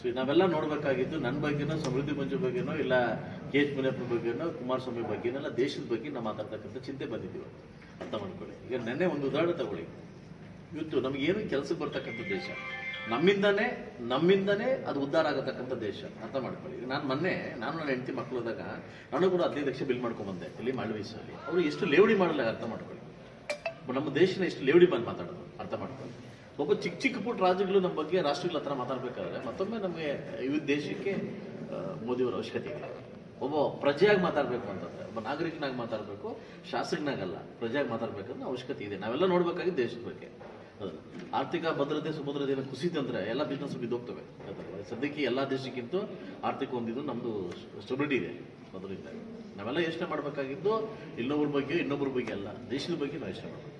So ನಾವೆಲ್ಲ ನೋಡ್ಬೇಕಾಗಿದ್ದು ನನ್ನ ಬಗ್ಗೆನೋ, ಸಮೃದ್ಧಿ ಮಂಜು ಬಗ್ಗೆನೋ, ಇಲ್ಲ ಕೆ ಎಚ್ ಮುನಿಯಪ್ಪನ ಬಗ್ಗೆನೋ, ಕುಮಾರಸ್ವಾಮಿ ಬಗ್ಗೆನೋ ದೇಶದ ಬಗ್ಗೆ ನಾವು ಮಾತಾಡ್ತಕ್ಕಂಥ ಚಿಂತೆ ಬಂದಿದ್ದೀವಿ ಅರ್ಥ ಮಾಡ್ಕೊಳ್ಳಿ. ಈಗ ನೆನ್ನೆ ಒಂದು ಉದಾಹರಣೆ ತಗೊಳ್ಳಿ. ಇವತ್ತು ನಮಗೇನು ಕೆಲಸಕ್ಕೆ ಬರ್ತಕ್ಕಂಥ ದೇಶ? ನಮ್ಮಿಂದನೇ ನಮ್ಮಿಂದನೇ ಅದು ಉದ್ಧಾರ ಆಗತಕ್ಕಂಥ ದೇಶ. ಅರ್ಥ ಮಾಡ್ಕೊಳ್ಳಿ. ಈಗ ನಾನು ಮೊನ್ನೆ, ನಾನು ನನ್ನ ಹೆಂಡತಿ ಮಕ್ಕಳು ಹೋದಾಗ ನಾನು ಕೂಡ ಹದಿನೈದು ಲಕ್ಷ ಬಿಲ್ ಮಾಡ್ಕೊಂಡ್ ಬಂದೆ, ಇಲ್ಲಿ ಮಾಳ್ವೀಸಲ್ಲಿ ಅವರು ಎಷ್ಟು ಲೇವಡಿ ಮಾಡಲ್ಲ, ಅರ್ಥ ಮಾಡ್ಕೊಳ್ಳಿ. ನಮ್ಮ ದೇಶನ ಎಷ್ಟು ಲೇವಡಿ ಬಂದು ಮಾತಾಡೋದು, ಅರ್ಥ ಮಾಡ್ಕೊಳ್ಳಿ. ಒಬ್ಬ ಚಿಕ್ಕ ಚಿಕ್ಕ ಪುಟ್ಟ ರಾಜ್ಯಗಳು ನಮ್ಮ ಬಗ್ಗೆ ರಾಷ್ಟ್ರಗಳ ಹತ್ರ ಮಾತಾಡ್ಬೇಕಾದ್ರೆ ಮತ್ತೊಮ್ಮೆ ನಮಗೆ ಈ ದೇಶಕ್ಕೆ ಮೋದಿಯವರ ಅವಶ್ಯಕತೆ ಇದೆ ಒಬ್ಬ ಪ್ರಜೆಯಾಗಿ ಮಾತಾಡಬೇಕು ಅಂತಂದ್ರೆ, ಒಬ್ಬ ನಾಗರಿಕನಾಗಿ ಮಾತಾಡಬೇಕು, ಶಾಸಕನಾಗಲ್ಲ, ಪ್ರಜೆಯಾಗಿ ಮಾತಾಡ್ಬೇಕಂದ್ರೆ ಅವಶ್ಯಕತೆ ಇದೆ. ನಾವೆಲ್ಲ ನೋಡ್ಬೇಕಾಗಿದ್ದು ದೇಶದ ಬಗ್ಗೆ. ಆರ್ಥಿಕ ಭದ್ರತೆ, ಸುಭದ್ರತೆ ಕುಸಿತಂದ್ರೆ ಎಲ್ಲ ಬಿಸ್ನೆಸ್ ಬಿದ್ದೋಗ್ತವೆ? ಸದ್ಯಕ್ಕೆ ಎಲ್ಲ ದೇಶಕ್ಕಿಂತ ಆರ್ಥಿಕ ಒಂದಿದ್ದು ನಮ್ದು ಸ್ಟೆಬಿಲಿಟಿ ಇದೆ. ಅದರಿಂದ ನಾವೆಲ್ಲ ಯೋಚನೆ ಮಾಡಬೇಕಾಗಿದ್ದು ಇನ್ನೊಬ್ಬರ ಬಗ್ಗೆ ಇನ್ನೊಬ್ಬರ ಬಗ್ಗೆ ಅಲ್ಲ ದೇಶದ ಬಗ್ಗೆ ನಾವು ಯೋಚನೆ ಮಾಡಬೇಕು.